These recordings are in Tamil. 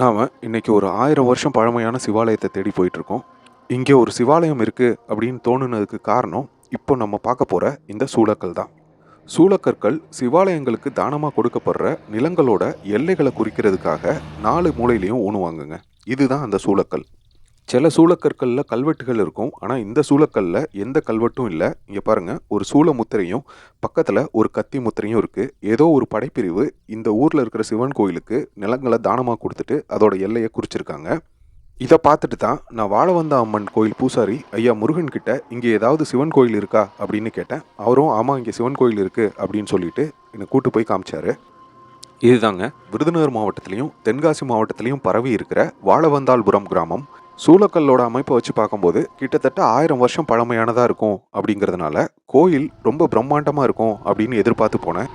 நாம் இன்னைக்கு ஒரு ஆயிரம் வருஷம் பழமையான சிவாலயத்தை தேடி போயிட்டுருக்கோம். இங்கே ஒரு சிவாலயம் இருக்குது அப்படின்னு தோணுனதுக்கு காரணம் இப்போ நம்ம பார்க்க போகிற இந்த சூளக்கல் தான். சூளக்கற்கள் சிவாலயங்களுக்கு தானமாக கொடுக்கப்படுற நிலங்களோட எல்லைகளை குறிக்கிறதுக்காக நாலு மூலையிலையும் ஊனுவாங்கங்க. இதுதான் அந்த சூளக்கல் சில சூளக்கற்களில் கல்வெட்டுகள் இருக்கும். ஆனால் இந்த சூளக்கல்லில் எந்த கல்வெட்டும் இல்லை. இங்கே பாருங்கள் ஒரு சூள முத்திரையும் பக்கத்தில் ஒரு கத்தி முத்திரையும் இருக்குது ஏதோ ஒரு படைப்பிரிவு இந்த ஊரில் இருக்கிற சிவன் கோயிலுக்கு நிலங்களை தானமாக கொடுத்துட்டு அதோட எல்லையை குறிச்சிருக்காங்க. இதை பார்த்துட்டு தான் நான் வாழ வந்த அம்மன் கோயில் பூசாரி ஐயா முருகன் கிட்ட இங்கே ஏதாவது சிவன் கோயில் இருக்கா? அப்படின்னு கேட்டேன். அவரும் ஆமாம் இங்கே சிவன் கோயில் இருக்குது அப்படின்னு சொல்லிட்டு என்னை கூட்டு போய் காமிச்சாரு. இதுதாங்க விருதுநகர் மாவட்டத்திலையும் தென்காசி மாவட்டத்திலையும் பரவி இருக்கிற வாழவந்தாள்புரம் கிராமம். சூளக்கல்லோட அமைப்பை வச்சு பார்க்கும்போது கிட்டத்தட்ட ஆயிரம் வருஷம் பழமையானதாக இருக்கும் அப்படிங்கிறதுனால கோயில் ரொம்ப பிரம்மாண்டமாக இருக்கும் அப்படின்னு எதிர்பார்த்து போனேன்.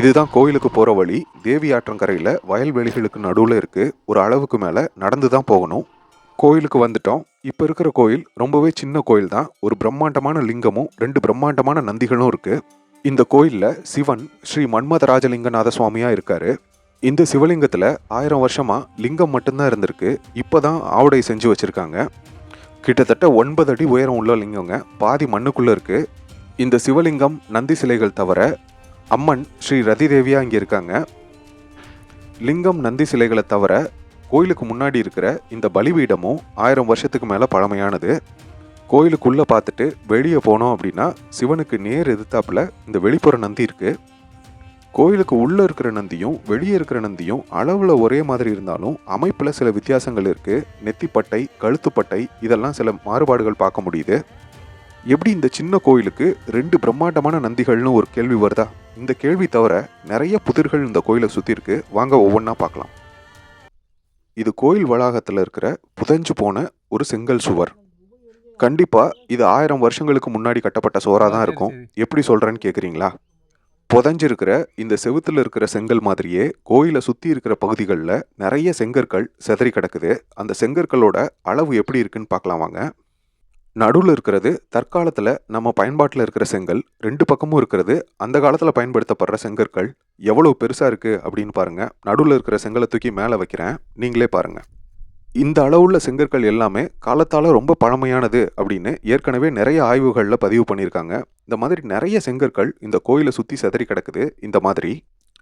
இதுதான் கோயிலுக்கு போகிற வழி. தேவி ஆற்றங்கரையில் வயல்வெளிகளுக்கு நடுவில் இருக்குது ஒரு அளவுக்கு மேலே நடந்து தான் போகணும். கோயிலுக்கு வந்துட்டோம். இப்போ இருக்கிற கோயில் ரொம்பவே சின்ன கோயில் தான். ஒரு பிரம்மாண்டமான லிங்கமும் ரெண்டு பிரம்மாண்டமான நந்திகளும் இருக்குது இந்த கோயிலில் சிவன் ஸ்ரீ மன்மத ராஜலிங்கநாத சுவாமியாக இருக்காரு. இந்த சிவலிங்கத்தில் ஆயிரம் வருஷமாக லிங்கம் மட்டும்தான் இருந்திருக்கு. இப்போ தான் ஆவடை செஞ்சு வச்சுருக்காங்க. கிட்டத்தட்ட ஒன்பது அடி உயரம் உள்ள லிங்கங்க பாதி மண்ணுக்குள்ளே இருக்குது இந்த சிவலிங்கம் நந்தி சிலைகள் தவிர அம்மன் ஸ்ரீ ரதிதேவியாக இங்கே இருக்காங்க. லிங்கம் நந்தி சிலைகளை தவிர கோயிலுக்கு முன்னாடி இருக்கிற இந்த பலிபீடமும் ஆயிரம் வருஷத்துக்கு மேலே பழமையானது. கோயிலுக்குள்ளே பார்த்துட்டு வெளியே போனோம் அப்படின்னா சிவனுக்கு நேர் எதிர்த்தாப்புல இந்த வெளிப்புற நந்தி இருக்குது கோயிலுக்கு உள்ளே இருக்கிற நந்தியும் வெளியே இருக்கிற நந்தியும் அளவில் ஒரே மாதிரி இருந்தாலும் அமைப்பில் சில வித்தியாசங்கள் இருக்குது நெத்திப்பட்டை கழுத்துப்பட்டை இதெல்லாம் சில மாறுபாடுகள் பார்க்க முடியுது. எப்படி இந்த சின்ன கோயிலுக்கு ரெண்டு பிரம்மாண்டமான நந்திகள்னு ஒரு கேள்வி வருதா? இந்த கேள்வி தவிர நிறைய புதிர்கள் இந்த கோயிலை சுற்றி இருக்கு. வாங்க ஒவ்வொன்றா பார்க்கலாம். இது கோயில் வளாகத்தில் இருக்கிற புதைஞ்சு போன ஒரு செங்கல் சுவர். கண்டிப்பாக இது ஆயிரம் வருஷங்களுக்கு முன்னாடி கட்டப்பட்ட சுவராக தான் இருக்கும். எப்படி சொல்கிறேன்னு கேட்குறீங்களா புதஞ்சிருக்கிற இந்த செவுத்துல இருக்கிற செங்கல் மாதிரியே கோயிலை சுற்றி இருக்கிற பகுதிகளில் நிறைய செங்கற்கள் சிதறி கிடக்குது. அந்த செங்கற்களோட அளவு எப்படி இருக்குன்னு பார்க்கலாம் வாங்க. நடுவில் இருக்கிறது தற்காலத்தில் நம்ம பயன்பாட்டில் இருக்கிற செங்கல் ரெண்டு பக்கமும் இருக்கிறது. அந்த காலத்தில் பயன்படுத்தப்படுற செங்கற்கள் எவ்வளோ பெருசாக இருக்குது அப்படின்னு பாருங்கள் நடுவில் இருக்கிற செங்கலை தூக்கி மேலே வைக்கிறேன். நீங்களே பாருங்கள் இந்த அளவுள்ள செங்கற்கள் எல்லாமே காலத்தால் ரொம்ப பழமையானது அப்படின்னு ஏற்கனவே நிறைய ஆய்வுகளில் பதிவு பண்ணியிருக்காங்க. இந்த மாதிரி நிறைய செங்கற்கள் இந்த கோயிலை சுற்றி சிதறி கிடக்குது. இந்த மாதிரி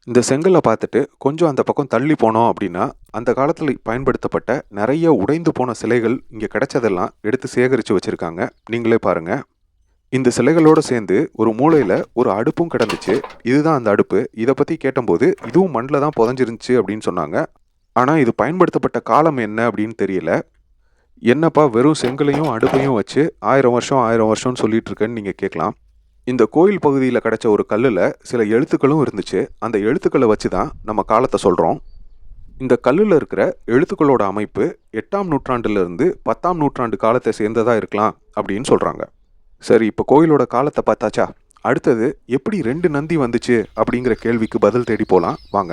இந்த செங்கலை பார்த்துட்டு கொஞ்சம் அந்த பக்கம் தள்ளி போனோம் அப்படின்னா அந்த காலத்தில் பயன்படுத்தப்பட்ட நிறைய உடைந்து போன சிலைகள் இங்கே கிடைச்சதெல்லாம் எடுத்து சேகரித்து வச்சுருக்காங்க. நீங்களே பாருங்கள் இந்த சிலைகளோடு சேர்ந்து ஒரு மூலையில் ஒரு அடுப்பும் கிடந்துச்சு. இதுதான் அந்த அடுப்பு. இதை பற்றி கேட்டபோது இதுவும் மண்ணில் தான் புதஞ்சிருந்துச்சு அப்படின்னு சொன்னாங்க. ஆனால் இது பயன்படுத்தப்பட்ட காலம் என்ன அப்படின்னு தெரியல. என்னப்பா வெறும் செங்கலையும் அடுப்பையும் வச்சு ஆயிரம் வருஷம் ஆயிரம் வருஷம்னு சொல்லிட்டு இருக்கேன்னு நீங்கள் கேட்கலாம். இந்த கோயில் பகுதியில் கிடைச்ச ஒரு கல்லில் சில எழுத்துக்களும் இருந்துச்சு. அந்த எழுத்துக்களை வச்சு தான் நம்ம காலத்தை சொல்கிறோம் இந்த கல்லில் இருக்கிற எழுத்துக்களோட அமைப்பு எட்டாம் நூற்றாண்டுலேருந்து பத்தாம் நூற்றாண்டு காலத்தை சேர்ந்ததாக இருக்கலாம் அப்படின்னு சொல்கிறாங்க சரி இப்போ கோயிலோட காலத்தை பார்த்தாச்சா? அடுத்தது எப்படி ரெண்டு நந்தி வந்துச்சு அப்படிங்கிற கேள்விக்கு பதில் தேடி போகலாம் வாங்க.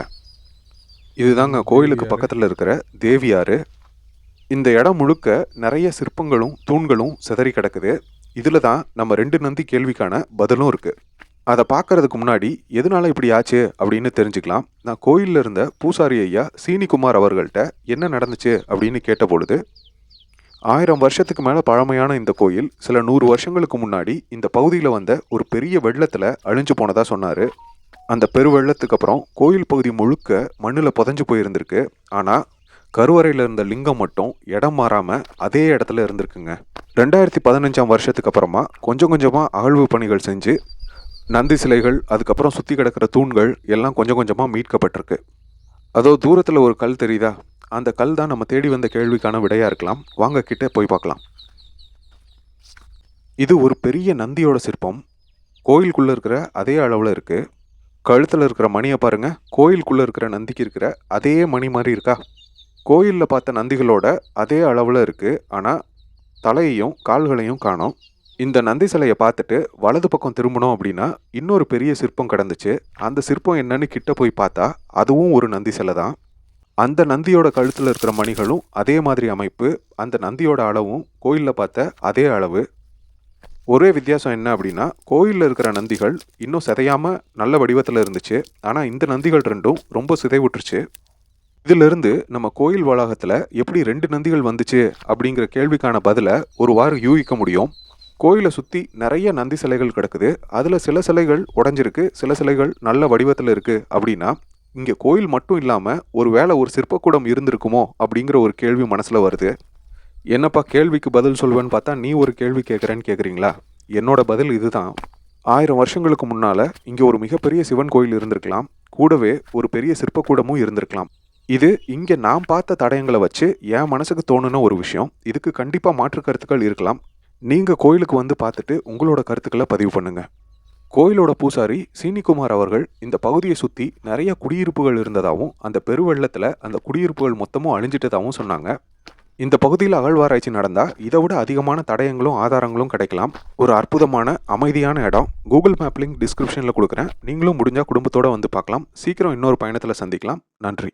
இதுதாங்க கோயிலுக்கு பக்கத்தில் இருக்கிற தேவியாறு இந்த இடம் முழுக்க நிறைய சிற்பங்களும் தூண்களும் சிதறி கிடக்குது. இதில் தான் நம்ம ரெண்டு நந்தி கேள்விக்கான பதிலும் இருக்குது அதை பார்க்கறதுக்கு முன்னாடி எதனால இப்படி ஆச்சு அப்படின்னு தெரிஞ்சுக்கலாம். நான் கோயிலில் இருந்த பூசாரி ஐயா சீனிகுமார் அவர்கள்ட்ட என்ன நடந்துச்சு அப்படின்னு கேட்ட பொழுது ஆயிரம் வருஷத்துக்கு மேலே பழமையான இந்த கோயில் சில நூறு வருஷங்களுக்கு முன்னாடி இந்த பகுதியில் வந்த ஒரு பெரிய வெள்ளத்தில் அழிஞ்சு போனதா சொன்னார். அந்த பெருவெள்ளத்துக்கு அப்புறம் கோயில் பகுதி முழுக்க மண்ணில் புதஞ்சு போயிருந்திருக்கு. ஆனால் கருவறையில் இருந்த லிங்கம் மட்டும் இடம் மாறாமல் அதே இடத்துல இருந்திருக்குங்க. ரெண்டாயிரத்தி பதினஞ்சாம் வருஷத்துக்கு அப்புறமா கொஞ்சம் கொஞ்சமாக அகழ்வு பணிகள் செஞ்சு நந்தி சிலைகள் அதுக்கப்புறம் சுற்றி கிடக்கிற தூண்கள் எல்லாம் கொஞ்சம் கொஞ்சமாக மீட்கப்பட்டிருக்கு. அதோ தூரத்தில் ஒரு கல் தெரியுதா? அந்த கல் தான் நம்ம தேடி வந்த கேள்விக்கான விடையாக இருக்கலாம். வாங்க கிட்டே போய் பார்க்கலாம். இது ஒரு பெரிய நந்தியோட சிற்பம். கோயிலுக்குள்ளே இருக்கிற அதே அளவில் இருக்குது கழுத்தில் இருக்கிற மணியை பாருங்கள் கோயிலுக்குள்ளே இருக்கிற நந்திக்கு இருக்கிற அதே மணி மாதிரி இருக்கா? கோயிலில் பார்த்த நந்திகளோட அதே அளவில் இருக்குது ஆனால் தலையையும் கால்களையும் காணோம். இந்த நந்தி சிலையை பார்த்துட்டு வலது பக்கம் திரும்பினோம் அப்படின்னா இன்னொரு பெரிய சிற்பம் கிடந்துச்சு. அந்த சிற்பம் என்னன்னு கிட்ட போய் பார்த்தா அதுவும் ஒரு நந்தி சிலை தான். அந்த நந்தியோட கழுத்தில் இருக்கிற மணிகளும் அதே மாதிரி அமைப்பு அந்த நந்தியோட அளவும் கோயிலில் பார்த்த அதே அளவு. ஒரே வித்தியாசம் என்ன அப்படின்னா கோயிலில் இருக்கிற நந்திகள் இன்னும் சிதையாமல் நல்ல வடிவத்தில் இருந்துச்சு. ஆனால் இந்த நந்திகள் ரெண்டும் ரொம்ப சிதைவுற்றுச்சு. இதிலிருந்து நம்ம கோயில் வளாகத்தில் எப்படி ரெண்டு நந்திகள் வந்துச்சு அப்படிங்கிற கேள்விக்கான பதிலை ஒரு வாரம் யூகிக்க முடியும். கோயிலை சுற்றி நிறைய நந்தி சிலைகள் கிடக்குது. அதில் சில சிலைகள் உடஞ்சிருக்கு சில சிலைகள் நல்ல வடிவத்தில் இருக்குது அப்படின்னா இங்கே கோயில் மட்டும் இல்லாமல் ஒரு வேளை ஒரு சிற்பக்கூடம் இருந்திருக்குமோ அப்படிங்கிற ஒரு கேள்வி மனசில் வருது. என்னப்பா கேள்விக்கு பதில் சொல்வேன்னு பார்த்தா நீ ஒரு கேள்வி கேட்குறேன்னு கேட்குறீங்களா? என்னோட பதில் இதுதான். ஆயிரம் வருஷங்களுக்கு முன்னால் இங்கே ஒரு மிகப்பெரிய சிவன் கோயில் இருந்திருக்கலாம். கூடவே ஒரு பெரிய சிற்பக்கூடமும் இருந்திருக்கலாம். இது இங்கே நான் பார்த்த தடயங்களை வச்சு என் மனசுக்கு தோணுன ஒரு விஷயம். இதுக்கு கண்டிப்பாக மாற்று கருத்துக்கள் இருக்கலாம். நீங்கள் கோயிலுக்கு வந்து பார்த்துட்டு உங்களோட கருத்துக்களை பதிவு பண்ணுங்க. கோயிலோட பூசாரி சீனிக்குமார் அவர்கள் இந்த பகுதியை சுற்றி நிறைய குடியிருப்புகள் இருந்ததாகவும் அந்த பெருவெள்ளத்தில் அந்த குடியிருப்புகள் மொத்தமும் அழிஞ்சிட்டதாகவும் சொன்னாங்க. இந்த பகுதியில் அகழ்வாராய்ச்சி நடந்தால் இதை விட அதிகமான தடயங்களும் ஆதாரங்களும் கிடைக்கலாம். ஒரு அற்புதமான அமைதியான இடம். கூகுள் மேப் லிங்க் டிஸ்கிரிப்ஷனில் கொடுக்குறேன். நீங்களும் முடிஞ்சால் குடும்பத்தோடு வந்து பார்க்கலாம். சீக்கிரம் இன்னொரு பயணத்தில் சந்திக்கலாம். நன்றி.